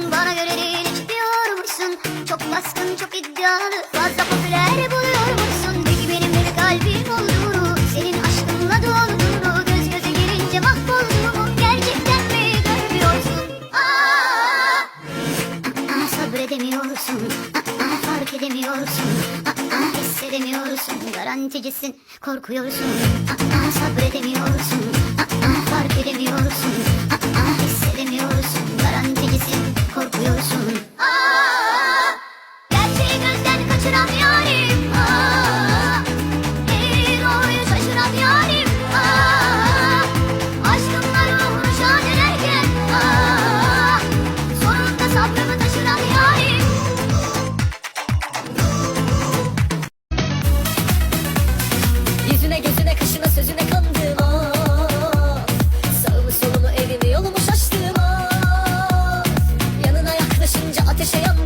sana göre değil çıkıyormuşsun Çok baskın çok iddialı fazla popüler buluyormuşsun Peki benim de kalbim olduğunu Senin aşkınla dolduğunu Göz göze gelince mahvolduğumu Gerçekten mi görmüyorsun? Aa, aa, sabredemiyorsun. Aa, fark edemiyorsun. Aa, hissedemiyorsun. Garanticisin korkuyorsun. Aa, sabredemiyorsun que